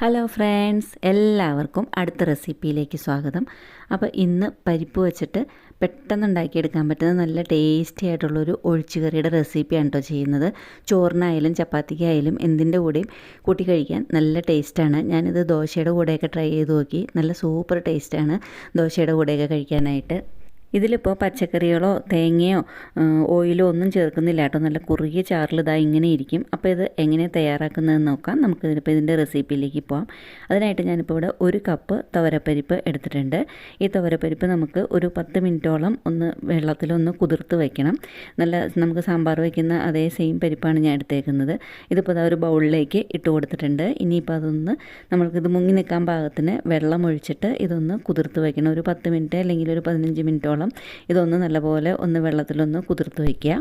Hello friends എല്ലാവർക്കും അടുത്ത റെസിപ്പിയിലേക്ക് സ്വാഗതം. അപ്പോൾ ഇന്ന് പരിപ്പ് വെച്ചിട്ട് പെട്ടെന്ന് ഉണ്ടാക്കിയെടുക്കാൻ പറ്റുന്ന നല്ല ടേസ്റ്റി ആയിട്ടുള്ളൊരു ഒഴിച്ചുകറിയുടെ റെസിപ്പിയാണ് കേട്ടോ ചെയ്യുന്നത്. ചോറിനായാലും ചപ്പാത്തിക്കായാലും എന്തിന്റെ കൂടെയും കൂട്ടി കഴിക്കാൻ നല്ല ടേസ്റ്റാണ് ഞാനിത് ദോശയുടെ കൂടെയൊക്കെ ട്രൈ ചെയ്ത് നോക്കി. നല്ല സൂപ്പർ ടേസ്റ്റാണ് ദോശയുടെ കൂടെയൊക്കെ കഴിക്കാനായിട്ട്. ഇതിലിപ്പോൾ പച്ചക്കറികളോ തേങ്ങയോ ഓയിലോ ഒന്നും ചേർക്കുന്നില്ല കേട്ടോ. നല്ല കുറുകിയ ചാറിൽ ഇങ്ങനെ ഇരിക്കും. അപ്പോൾ ഇത് എങ്ങനെ തയ്യാറാക്കുന്നതെന്ന് നോക്കാം. നമുക്ക് ഇതിപ്പോൾ ഇതിന്റെ റെസിപ്പിയിലേക്ക് പോകാം അതിനായിട്ട് ഞാനിപ്പോൾ ഇവിടെ ഒരു കപ്പ് തുവരപ്പരിപ്പ് എടുത്തിട്ടുണ്ട്. ഈ തുവരപ്പരിപ്പ് നമുക്ക് ഒരു പത്ത് മിനിറ്റോളം ഒന്ന് വെള്ളത്തിലൊന്ന് കുതിർത്ത് വയ്ക്കണം നല്ല നമുക്ക് സാമ്പാർ വയ്ക്കുന്ന അതേ സെയിം പരിപ്പാണ് ഞാൻ എടുത്തേക്കുന്നത്. ഇതിപ്പോൾ ഇതാ ഒരു ബൗളിലേക്ക് ഇട്ട് കൊടുത്തിട്ടുണ്ട്. ഇനിയിപ്പോൾ അതൊന്ന് നമ്മൾക്കിത് മുങ്ങി നിൽക്കാൻ പാകത്തിന് വെള്ളം ഒഴിച്ചിട്ട് ഇതൊന്ന് കുതിർത്ത് വയ്ക്കണം ഒരു പത്ത് മിനിറ്റ് അല്ലെങ്കിൽ ഒരു പതിനഞ്ച് മിനിറ്റോളം ഇതൊന്ന് നല്ലപോലെ ഒന്ന് വെള്ളത്തിലൊന്ന് കുതിർത്ത് വയ്ക്കുക.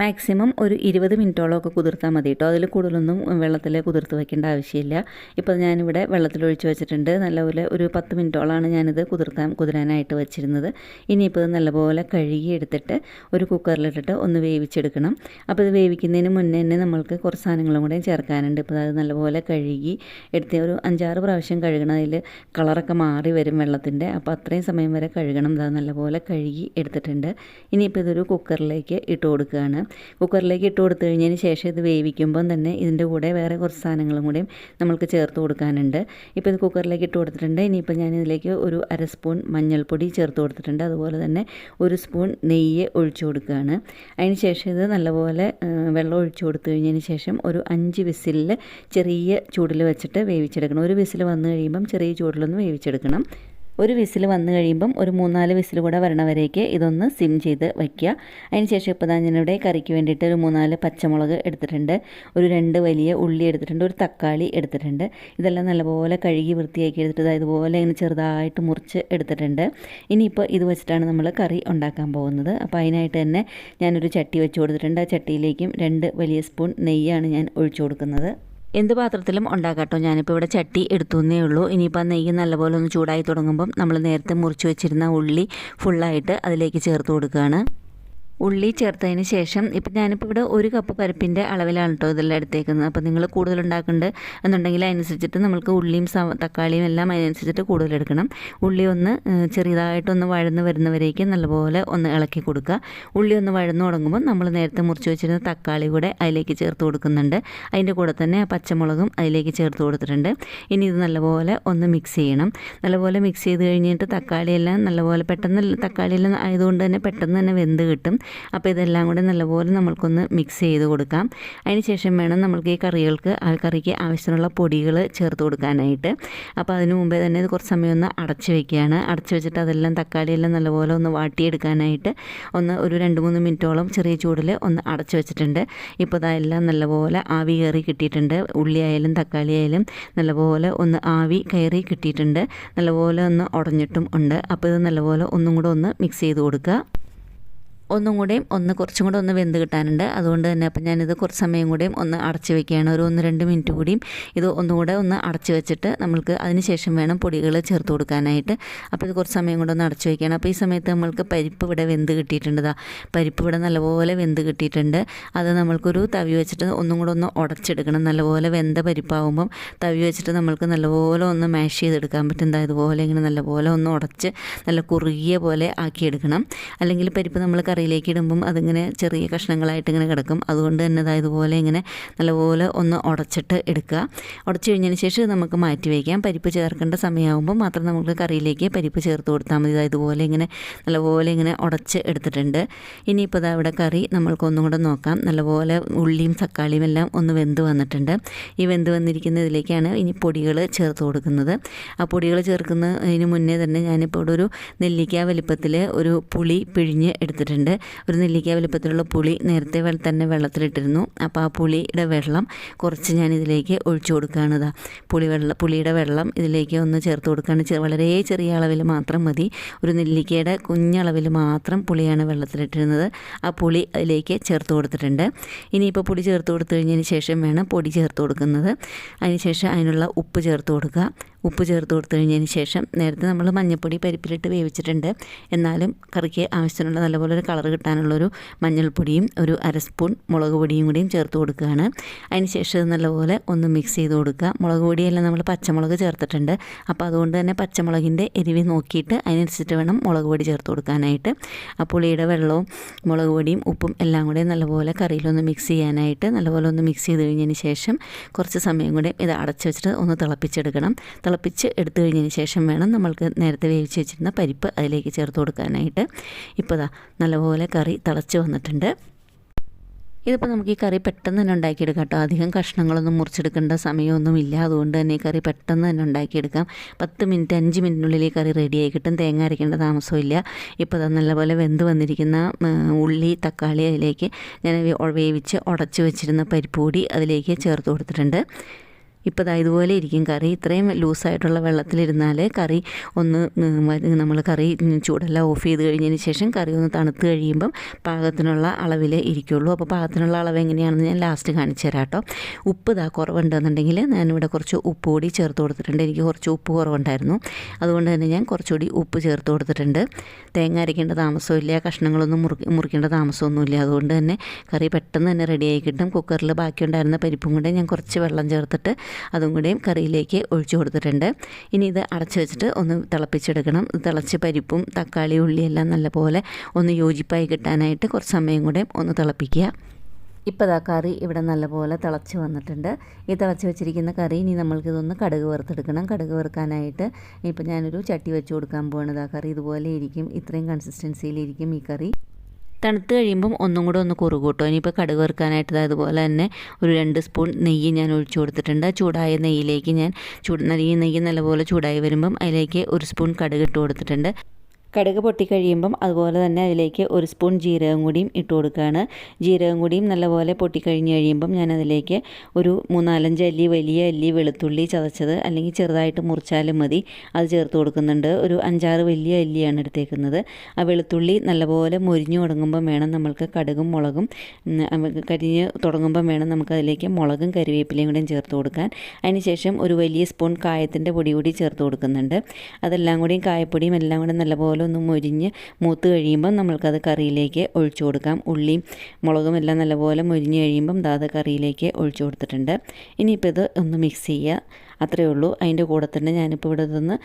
മാക്സിമം ഒരു ഇരുപത് മിനിറ്റോളമൊക്കെ കുതിർത്താൽ മതി കേട്ടോ. അതിൽ കൂടുതലൊന്നും വെള്ളത്തിൽ കുതിർത്ത് വയ്ക്കേണ്ട ആവശ്യമില്ല. ഇപ്പോൾ ഞാനിവിടെ വെള്ളത്തിലൊഴിച്ച് വെച്ചിട്ടുണ്ട്. നല്ലപോലെ ഒരു പത്ത് മിനിറ്റോളമാണ് ഞാനിത് കുതിർത്താൻ കുതിരാനായിട്ട് വെച്ചിരുന്നത്. ഇനിയിപ്പോൾ ഇത് നല്ലപോലെ കഴുകി എടുത്തിട്ട് ഒരു കുക്കറിലിട്ടിട്ട് ഒന്ന് വേവിച്ചെടുക്കണം. അപ്പോൾ ഇത് വേവിക്കുന്നതിന് മുന്നേ തന്നെ നമ്മൾക്ക് കുറച്ച് സാധനങ്ങളും കൂടെ ചേർക്കാനുണ്ട്. ഇപ്പോൾ അത് നല്ലപോലെ കഴുകി എടുത്ത് ഒരു അഞ്ചാറ് പ്രാവശ്യം കഴുകണം. അതിൽ കളറൊക്കെ മാറി വരും വെള്ളത്തിന്റെ. അപ്പോൾ അത്രയും സമയം വരെ കഴുകണം. അത് നല്ലപോലെ കഴുകി എടുത്തിട്ടുണ്ട്. ഇനിയിപ്പോൾ ഇതൊരു കുക്കറിലേക്ക് ഇട്ട് കൊടുക്കുകയാണ്. കുക്കറിലേക്ക് ഇട്ട് കൊടുത്തു കഴിഞ്ഞതിന് ശേഷം ഇത് വേവിക്കുമ്പം തന്നെ ഇതിന്റെ കൂടെ വേറെ കുറച്ച് സാധനങ്ങളും കൂടെയും നമ്മൾക്ക് ചേർത്ത് കൊടുക്കാനുണ്ട്. ഇപ്പോൾ ഇത് കുക്കറിലേക്ക് ഇട്ട് കൊടുത്തിട്ടുണ്ട്. ഇനിയിപ്പോൾ ഞാൻ ഇതിലേക്ക് ഒരു അര സ്പൂൺ മഞ്ഞൾപ്പൊടി ചേർത്ത് കൊടുത്തിട്ടുണ്ട്. അതുപോലെ തന്നെ ഒരു സ്പൂൺ നെയ്യ് ഒഴിച്ചു കൊടുക്കുകയാണ്. അതിന് ശേഷം ഇത് നല്ലപോലെ വെള്ളം ഒഴിച്ചു കൊടുത്തു കഴിഞ്ഞതിന് ശേഷം ഒരു അഞ്ച് വിസിലിൽ ചെറിയ ചൂടിൽ വെച്ചിട്ട് വേവിച്ചെടുക്കണം. ഒരു വിസിൽ വന്നു കഴിയുമ്പം ചെറിയ ചൂടിലൊന്ന് വേവിച്ചെടുക്കണം. ഒരു വിസിൽ വന്നു കഴിയുമ്പം ഒരു മൂന്നാൽ വിസിൽ കൂടെ വരണവരേക്ക് ഇതൊന്ന് സിം ചെയ്ത് വയ്ക്കുക. അതിന് ശേഷം ഇപ്പോൾ ഞാനിവിടെ കറിക്ക് വേണ്ടിയിട്ട് ഒരു മൂന്നാൽ പച്ചമുളക് എടുത്തിട്ടുണ്ട്. ഒരു രണ്ട് വലിയ ഉള്ളി എടുത്തിട്ടുണ്ട്. ഒരു തക്കാളി എടുത്തിട്ടുണ്ട്. ഇതെല്ലാം നല്ലപോലെ കഴുകി വൃത്തിയാക്കി എടുത്തിട്ട് ഇതുപോലെ ഇങ്ങനെ ചെറുതായിട്ട് മുറിച്ച് എടുത്തിട്ടുണ്ട്. ഇനിയിപ്പോൾ ഇത് വെച്ചിട്ടാണ് നമ്മൾ കറി ഉണ്ടാക്കാൻ പോകുന്നത്. അപ്പോൾ അതിനായിട്ട് തന്നെ ഞാനൊരു ചട്ടി വെച്ച് കൊടുത്തിട്ടുണ്ട്. ആ ചട്ടിയിലേക്കും രണ്ട് വലിയ സ്പൂൺ നെയ്യാണ് ഞാൻ ഒഴിച്ചു കൊടുക്കുന്നത്. എന്ത് പാത്രത്തിലും ഉണ്ടാക്കാട്ടോ. ഞാനിപ്പോൾ ഇവിടെ ചട്ടി എടുത്തുന്നേ ഉള്ളൂ. ഇനിയിപ്പോൾ നെയ്യ് നല്ലപോലെ ഒന്ന് ചൂടായി തുടങ്ങുമ്പം നമ്മൾ നേരത്തെ മുറിച്ച് വെച്ചിരുന്ന ഉള്ളി ഫുള്ളായിട്ട് അതിലേക്ക് ചേർത്ത് കൊടുക്കുകയാണ് ഉള്ളി ചേർത്തതിന് ശേഷം ഇപ്പം ഞാനിപ്പോൾ ഇവിടെ ഒരു കപ്പ് പരിപ്പിന്റെ അളവിലാണ് കേട്ടോ ഇതെല്ലാം എടുത്തേക്കുന്നത്. അപ്പോൾ നിങ്ങൾ കൂടുതൽ ഉണ്ടാക്കുന്നുണ്ട് എന്നുണ്ടെങ്കിൽ അതിനനുസരിച്ചിട്ട് നമുക്ക് ഉള്ളിയും തക്കാളിയും എല്ലാം അതിനനുസരിച്ചിട്ട് കൂടുതൽ എടുക്കണം. ഉള്ളി ഒന്ന് ചെറിയതായിട്ടൊന്ന് വഴന്ന് വരുന്നവരേക്കും നല്ലപോലെ ഒന്ന് ഇളക്കി കൊടുക്കുക. ഉള്ളി ഒന്ന് വഴന്ന് തുടങ്ങുമ്പോൾ നമ്മൾ നേരത്തെ മുറിച്ച് വെച്ചിരുന്ന തക്കാളി കൂടെ അതിലേക്ക് ചേർത്ത് കൊടുക്കുന്നുണ്ട്. അതിന്റെ കൂടെ തന്നെ പച്ചമുളകും അതിലേക്ക് ചേർത്ത് കൊടുത്തിട്ടുണ്ട്. ഇനി ഇത് നല്ലപോലെ ഒന്ന് മിക്സ് ചെയ്യണം. നല്ലപോലെ മിക്സ് ചെയ്ത് കഴിഞ്ഞിട്ട് തക്കാളിയെല്ലാം നല്ലപോലെ പെട്ടെന്ന് തക്കാളിയെല്ലാം ആയതുകൊണ്ട് തന്നെ പെട്ടെന്ന് തന്നെ വെന്ത് കിട്ടും. അപ്പോൾ ഇതെല്ലാം കൂടെ നല്ലപോലെ നമ്മൾക്കൊന്ന് മിക്സ് ചെയ്ത് കൊടുക്കാം. അതിന് ശേഷം വേണം നമ്മൾക്ക് ഈ കറികൾക്ക് കറിക്ക് ആവശ്യത്തിനുള്ള പൊടികൾ ചേർത്ത് കൊടുക്കാനായിട്ട്. അപ്പോൾ അതിന് മുമ്പേ തന്നെ ഇത് കുറച്ച് സമയം ഒന്ന് അടച്ച് വെക്കുകയാണ്. അടച്ച് വെച്ചിട്ട് അതെല്ലാം തക്കാളിയെല്ലാം നല്ലപോലെ ഒന്ന് വാട്ടിയെടുക്കാനായിട്ട് ഒന്ന് ഒരു രണ്ട് മൂന്ന് മിനിറ്റോളം ചെറിയ ചൂടിൽ ഒന്ന് അടച്ച് വെച്ചിട്ടുണ്ട്. ഇപ്പോൾ അതെല്ലാം നല്ലപോലെ ആവി കയറി കിട്ടിയിട്ടുണ്ട്. ഉള്ളിയായാലും തക്കാളിയായാലും നല്ലപോലെ ഒന്ന് ആവി കയറി കിട്ടിയിട്ടുണ്ട്. നല്ലപോലെ ഒന്ന് ഉടഞ്ഞിട്ടും ഉണ്ട്. അപ്പോൾ ഇത് നല്ലപോലെ ഒന്നും കൂടെ ഒന്ന് മിക്സ് ചെയ്ത് കൊടുക്കുക. ഒന്നും കൂടെയും ഒന്ന് കുറച്ചും കൂടെ ഒന്ന് വെന്ത് കിട്ടാനുണ്ട്. അതുകൊണ്ട് തന്നെ അപ്പം ഞാനിത് കുറച്ച് സമയം കൂടെയും ഒന്ന് അടച്ച് വെക്കുകയാണ്. ഒരു ഒന്ന് രണ്ട് മിനിറ്റ് കൂടിയും ഇത് ഒന്നുകൂടെ ഒന്ന് അടച്ച് വെച്ചിട്ട് നമ്മൾക്ക് അതിന് ശേഷം വേണം പൊടികൾ ചേർത്ത് കൊടുക്കാനായിട്ട്. അപ്പോൾ ഇത് കുറച്ച് സമയം കൂടെ ഒന്ന് അടച്ച് വെക്കുകയാണ്. അപ്പോൾ ഈ സമയത്ത് നമ്മൾക്ക് പരിപ്പ് ഇവിടെ വെന്ത് കിട്ടിയിട്ടുണ്ട് പരിപ്പ് ഇവിടെ നല്ലപോലെ വെന്ത് കിട്ടിയിട്ടുണ്ട്. അത് നമ്മൾക്കൊരു തവി വെച്ചിട്ട് ഒന്നും കൂടെ ഒന്ന് ഉടച്ചെടുക്കണം. നല്ലപോലെ വെന്ത പരിപ്പാവുമ്പം തവി വെച്ചിട്ട് നമ്മൾക്ക് നല്ലപോലെ ഒന്ന് മാഷ് ചെയ്തെടുക്കാൻ പറ്റും. ഇതുപോലെ ഇങ്ങനെ നല്ലപോലെ ഒന്ന് ഉടച്ച് നല്ല കുറുകിയ പോലെ ആക്കിയെടുക്കണം. അല്ലെങ്കിൽ പരിപ്പ് നമ്മൾ കറി കറിയിലേക്ക് ഇടുമ്പം അതിങ്ങനെ ചെറിയ കഷ്ണങ്ങളായിട്ട് ഇങ്ങനെ കിടക്കും. അതുകൊണ്ട് തന്നെ ഇതുപോലെ ഇങ്ങനെ നല്ലപോലെ ഒന്ന് ഉടച്ചിട്ട് എടുക്കുക. ഉടച്ചു കഴിഞ്ഞതിന് ശേഷം നമുക്ക് മാറ്റി വയ്ക്കാം. പരിപ്പ് ചേർക്കേണ്ട സമയമാകുമ്പോൾ മാത്രം നമുക്ക് കറിയിലേക്ക് പരിപ്പ് ചേർത്ത് കൊടുത്താൽ മതി. ഇതുപോലെ ഇങ്ങനെ നല്ലപോലെ ഇങ്ങനെ ഉടച്ച് എടുത്തിട്ടുണ്ട്. ഇനിയിപ്പോൾ ഇതാ ഇവിടെ കറി നമ്മൾക്കൊന്നും കൂടെ നോക്കാം. നല്ലപോലെ ഉള്ളിയും തക്കാളിയും എല്ലാം ഒന്ന് വെന്ത് വന്നിട്ടുണ്ട്. ഈ വെന്ത് വന്നിരിക്കുന്ന ഇതിലേക്കാണ് ഇനി പൊടികൾ ചേർത്ത് കൊടുക്കുന്നത്. ആ പൊടികൾ ചേർക്കുന്നതിന് മുന്നേ തന്നെ ഞാനിപ്പോൾ ഇവിടെ ഒരു നെല്ലിക്ക വലിപ്പത്തിൽ ഒരു പുളി പിഴിഞ്ഞ് എടുത്തിട്ടുണ്ട്. ഒരു നെല്ലിക്ക വലുപ്പത്തിലുള്ള പുളി നേരത്തെ തന്നെ വെള്ളത്തിലിട്ടിരുന്നു. അപ്പോൾ ആ പുളിയുടെ വെള്ളം കുറച്ച് ഞാൻ ഇതിലേക്ക് ഒഴിച്ചു കൊടുക്കുകയാണ് പുളി വെള്ളം പുളിയുടെ വെള്ളം ഇതിലേക്ക് ഒന്ന് ചേർത്ത് കൊടുക്കുകയാണ് വളരെ ചെറിയ അളവിൽ മാത്രം മതി. ഒരു നെല്ലിക്കയുടെ കുഞ്ഞളവിൽ മാത്രം പുളിയാണ് വെള്ളത്തിലിട്ടിരുന്നത്. ആ പുളി അതിലേക്ക് ചേർത്ത് കൊടുത്തിട്ടുണ്ട്. ഇനിയിപ്പോൾ പുളി ചേർത്ത് കൊടുത്തു കഴിഞ്ഞതിന് ശേഷം വേണം പൊടി ചേർത്ത് കൊടുക്കുന്നത്. അതിന് ശേഷം അതിനുള്ള ഉപ്പ് ചേർത്ത് കൊടുക്കുക. ഉപ്പ് ചേർത്ത് കൊടുത്തു കഴിഞ്ഞതിന് ശേഷം നേരത്തെ നമ്മൾ മഞ്ഞൾപ്പൊടി പരിപ്പിലിട്ട് വേവിച്ചിട്ടുണ്ട്. എന്നാലും കറിക്ക് ആവശ്യത്തിനുള്ള നല്ലപോലെ ഒരു കളർ കിട്ടാനുള്ളൊരു മഞ്ഞൾപ്പൊടിയും ഒരു അര സ്പൂൺ മുളക് പൊടിയും കൂടിയും ചേർത്ത് കൊടുക്കുകയാണ്. അതിന് ശേഷം നല്ലപോലെ ഒന്ന് മിക്സ് ചെയ്ത് കൊടുക്കുക. മുളക് പൊടിയെല്ലാം നമ്മൾ പച്ചമുളക് ചേർത്തിട്ടുണ്ട്. അപ്പോൾ അതുകൊണ്ട് തന്നെ പച്ചമുളകിന്റെ എരിവ് നോക്കിയിട്ട് അതിനനുസരിച്ചിട്ട് വേണം മുളക് പൊടി ചേർത്ത് കൊടുക്കാനായിട്ട്. ആ പുളിയുടെ വെള്ളവും മുളക് പൊടിയും ഉപ്പും എല്ലാം കൂടെ നല്ലപോലെ കറിയിലൊന്ന് മിക്സ് ചെയ്യാനായിട്ട് നല്ലപോലെ ഒന്ന് മിക്സ് ചെയ്ത് കഴിഞ്ഞതിന് ശേഷം കുറച്ച് സമയം കൂടെ ഇത് അടച്ചു വെച്ചിട്ട് ഒന്ന് തിളപ്പിച്ചെടുക്കണം. തിളപ്പിച്ച് എടുത്തു കഴിഞ്ഞതിന് ശേഷം വേണം നമ്മൾക്ക് നേരത്തെ വേവിച്ച് വെച്ചിരുന്ന പരിപ്പ് അതിലേക്ക് ചേർത്ത് കൊടുക്കാനായിട്ട്. ഇപ്പോൾ ദാ നല്ലപോലെ കറി തിളച്ച് വന്നിട്ടുണ്ട്. ഇതിപ്പോൾ നമുക്ക് ഈ കറി പെട്ടെന്ന് തന്നെ ഉണ്ടാക്കിയെടുക്കാം കേട്ടോ. അധികം കഷ്ണങ്ങളൊന്നും മുറിച്ചെടുക്കേണ്ട സമയമൊന്നുമില്ല. അതുകൊണ്ട് തന്നെ ഈ കറി പെട്ടെന്ന് തന്നെ ഉണ്ടാക്കിയെടുക്കാം. പത്ത് മിനിറ്റ് അഞ്ച് മിനിറ്റിനുള്ളിൽ ഈ കറി റെഡിയായി കിട്ടും. തേങ്ങ അരയ്ക്കേണ്ട താമസമില്ല ഇപ്പോൾ അത് നല്ലപോലെ വെന്ത് വന്നിരിക്കുന്ന ഉള്ളി തക്കാളി അതിലേക്ക് ഞാൻ വേവിച്ച് ഉടച്ച് വെച്ചിരുന്ന പരിപ്പ് കൂടി അതിലേക്ക് ചേർത്ത് കൊടുത്തിട്ടുണ്ട്. ഇപ്പോൾ ദാ ഇതുപോലെ ഇരിക്കും. കറി ഇത്രയും ലൂസായിട്ടുള്ള വെള്ളത്തിലിരുന്നാൽ കറി ഒന്ന് നമ്മൾ കറി ചൂടെല്ലാം ഓഫ് ചെയ്ത് കഴിഞ്ഞതിന് ശേഷം കറി ഒന്ന് തണുത്ത് കഴിയുമ്പം പാകത്തിനുള്ള അളവിൽ ഇരിക്കുള്ളൂ. അപ്പോൾ പാകത്തിനുള്ള അളവ് എങ്ങനെയാണെന്ന് ഞാൻ ലാസ്റ്റ് കാണിച്ചു തരാം കേട്ടോ. ഉപ്പ് ഇതാ കുറവുണ്ടെന്നുണ്ടെങ്കിൽ ഞാനിവിടെ കുറച്ച് ഉപ്പ് കൂടി ചേർത്ത് കൊടുത്തിട്ടുണ്ട്. എനിക്ക് കുറച്ച് ഉപ്പ് കുറവുണ്ടായിരുന്നു. അതുകൊണ്ട് തന്നെ ഞാൻ കുറച്ചുകൂടി ഉപ്പ് ചേർത്ത് കൊടുത്തിട്ടുണ്ട്. തേങ്ങ അരയ്ക്കേണ്ട താമസമില്ല. കഷ്ണങ്ങളൊന്നും മുറി മുറിക്കേണ്ട താമസമൊന്നുമില്ല. അതുകൊണ്ട് തന്നെ കറി പെട്ടെന്ന് തന്നെ റെഡിയായി കിട്ടും. കുക്കറിൽ ബാക്കിയുണ്ടായിരുന്ന പരിപ്പും കൊണ്ട് ഞാൻ കുറച്ച് വെള്ളം ചേർത്തിട്ട് അതും കൂടെയും കറിയിലേക്ക് ഒഴിച്ചു കൊടുത്തിട്ടുണ്ട്. ഇനി ഇത് അടച്ചു വെച്ചിട്ട് ഒന്ന് തിളപ്പിച്ചെടുക്കണം. തിളച്ച് പരിപ്പും തക്കാളി ഉള്ളിയെല്ലാം നല്ലപോലെ ഒന്ന് യോജിപ്പായി കിട്ടാനായിട്ട് കുറച്ച് സമയം കൂടെ ഒന്ന് തിളപ്പിക്കുക. ഇപ്പോൾ ഇതാ കറി ഇവിടെ നല്ലപോലെ തിളച്ച് വന്നിട്ടുണ്ട്. ഈ തിളച്ച് വെച്ചിരിക്കുന്ന കറി ഇനി നമ്മൾക്കിതൊന്ന് കടുക് വറുത്തെടുക്കണം. കടുക് വറുക്കാനായിട്ട് ഇപ്പോൾ ഞാനൊരു ചട്ടി വെച്ച് കൊടുക്കാൻ പോകുന്നത് ആ കറി. ഇതുപോലെ ഇരിക്കും. ഇത്രയും കൺസിസ്റ്റൻസിയിലിരിക്കും ഈ കറി. തണുത്ത് കഴിയുമ്പം ഒന്നും കൂടെ ഒന്ന് കുറുകൂട്ടോ ഇനിയിപ്പോൾ കടുക് വറുക്കാനായിട്ട് അതുപോലെ തന്നെ ഒരു രണ്ട് സ്പൂൺ നെയ്യ് ഞാൻ ഒഴിച്ചു കൊടുത്തിട്ടുണ്ട്. ചൂടായ നെയ്യിലേക്ക് ഞാൻ ചൂട് നെയ്യ് നെയ്യ് നല്ലപോലെ ചൂടായി വരുമ്പം അതിലേക്ക് ഒരു സ്പൂൺ കടുക് ഇട്ട് കൊടുത്തിട്ടുണ്ട്. കടുക് പൊട്ടിക്കഴിയുമ്പം അതുപോലെ തന്നെ അതിലേക്ക് ഒരു സ്പൂൺ ജീരകം കൂടിയും ഇട്ട് കൊടുക്കുകയാണ്. ജീരകം കൂടിയും നല്ലപോലെ പൊട്ടിക്കഴിഞ്ഞ് കഴിയുമ്പം ഞാൻ അതിലേക്ക് ഒരു മൂന്നാലഞ്ച് അല്ലി വലിയ അല്ലി വെളുത്തുള്ളി ചതച്ചത് അല്ലെങ്കിൽ ചെറുതായിട്ട് മുറിച്ചാലും മതി. അത് ചേർത്ത് കൊടുക്കുന്നുണ്ട്. ഒരു അഞ്ചാറ് വലിയ അല്ലിയാണ് എടുത്തേക്കുന്നത്. ആ വെളുത്തുള്ളി നല്ലപോലെ മുരിഞ്ഞു തുടങ്ങുമ്പം വേണം നമ്മൾക്ക് കടുകും മുളകും കരിഞ്ഞ് തുടങ്ങുമ്പം വേണം നമുക്ക് അതിലേക്ക് മുളകും കരിവേപ്പിലയും കൂടെയും ചേർത്ത് കൊടുക്കാൻ. അതിനുശേഷം ഒരു വലിയ സ്പൂൺ കായത്തിന്റെ പൊടി കൂടി ചേർത്ത് കൊടുക്കുന്നുണ്ട്. അതെല്ലാം കൂടിയും കായപ്പൊടിയും എല്ലാം കൂടെ നല്ലപോലെ നല്ലപോലെ ഒന്ന് മൊരിഞ്ഞ് മൂത്ത് കഴിയുമ്പം നമ്മൾക്കത് കറിയിലേക്ക് ഒഴിച്ചു കൊടുക്കാം. ഉള്ളിയും മുളകും എല്ലാം നല്ലപോലെ മൊരിഞ്ഞ് കഴിയുമ്പം ദാത കറിയിലേക്ക് ഒഴിച്ചു കൊടുത്തിട്ടുണ്ട്. ഇനിയിപ്പോൾ ഇത് ഒന്ന് മിക്സ് ചെയ്യുക. അത്രയേ ഉള്ളൂ. അതിന്റെ കൂടെ തന്നെ ഞാനിപ്പോൾ ഇവിടെ നിന്ന്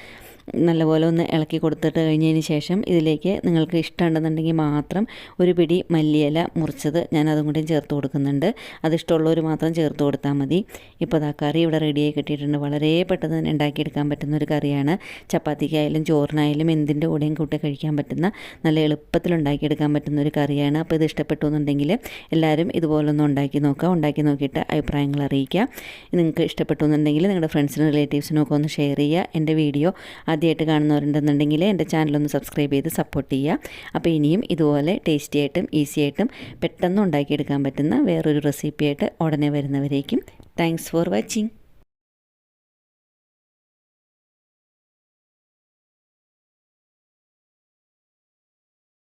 നല്ലപോലെ ഒന്ന് ഇളക്കി കൊടുത്തിട്ട് കഴിഞ്ഞതിന് ശേഷം ഇതിലേക്ക് നിങ്ങൾക്ക് ഇഷ്ടമുണ്ടെന്നുണ്ടെങ്കിൽ മാത്രം ഒരു പിടി മല്ലിയില മുറിച്ചത് ഞാൻ അതും കൂടി ചേർത്ത് കൊടുക്കുന്നുണ്ട്. അത് ഇഷ്ടമുള്ളവർ മാത്രം ചേർത്ത് കൊടുത്താൽ മതി. ഇപ്പോൾ അതാ കറി ഇവിടെ റെഡിയായി കിട്ടിയിട്ടുണ്ട്. വളരെ പെട്ടെന്ന് തന്നെ ഉണ്ടാക്കിയെടുക്കാൻ പറ്റുന്ന ഒരു കറിയാണ്. ചപ്പാത്തിക്കായാലും ചോറിനായാലും എന്തിന്റെ കൂടെയും കൂട്ടി കഴിക്കാൻ പറ്റുന്ന നല്ല എളുപ്പത്തിൽ ഉണ്ടാക്കിയെടുക്കാൻ പറ്റുന്ന ഒരു കറിയാണ്. അപ്പോൾ ഇത് ഇഷ്ടപ്പെട്ടു എന്നുണ്ടെങ്കിൽ എല്ലാവരും ഇതുപോലൊന്നും ഉണ്ടാക്കി നോക്കുക. ഉണ്ടാക്കി നോക്കിയിട്ട് അഭിപ്രായങ്ങൾ അറിയിക്കുക. നിങ്ങൾക്ക് ഇഷ്ടപ്പെട്ടു എന്നുണ്ടെങ്കിൽ നിങ്ങളുടെ ഫ്രണ്ട്സിനും റിലേറ്റീവ്സിനും ഒക്കെ ഒന്ന് ഷെയർ ചെയ്യുക. എന്റെ വീഡിയോ ആദ്യമായിട്ട് കാണുന്നവരുണ്ടെന്നുണ്ടെങ്കിൽ എന്റെ ചാനലൊന്ന് സബ്സ്ക്രൈബ് ചെയ്ത് സപ്പോർട്ട് ചെയ്യുക. അപ്പോൾ ഇനിയും ഇതുപോലെ ടേസ്റ്റി ആയിട്ടും ഈസി ആയിട്ടും പെട്ടെന്ന് ഉണ്ടാക്കിയെടുക്കാൻ പറ്റുന്ന വേറൊരു റെസിപ്പിയായിട്ട് ഉടനെ വരുന്നവരേക്കും. Thanks for watching.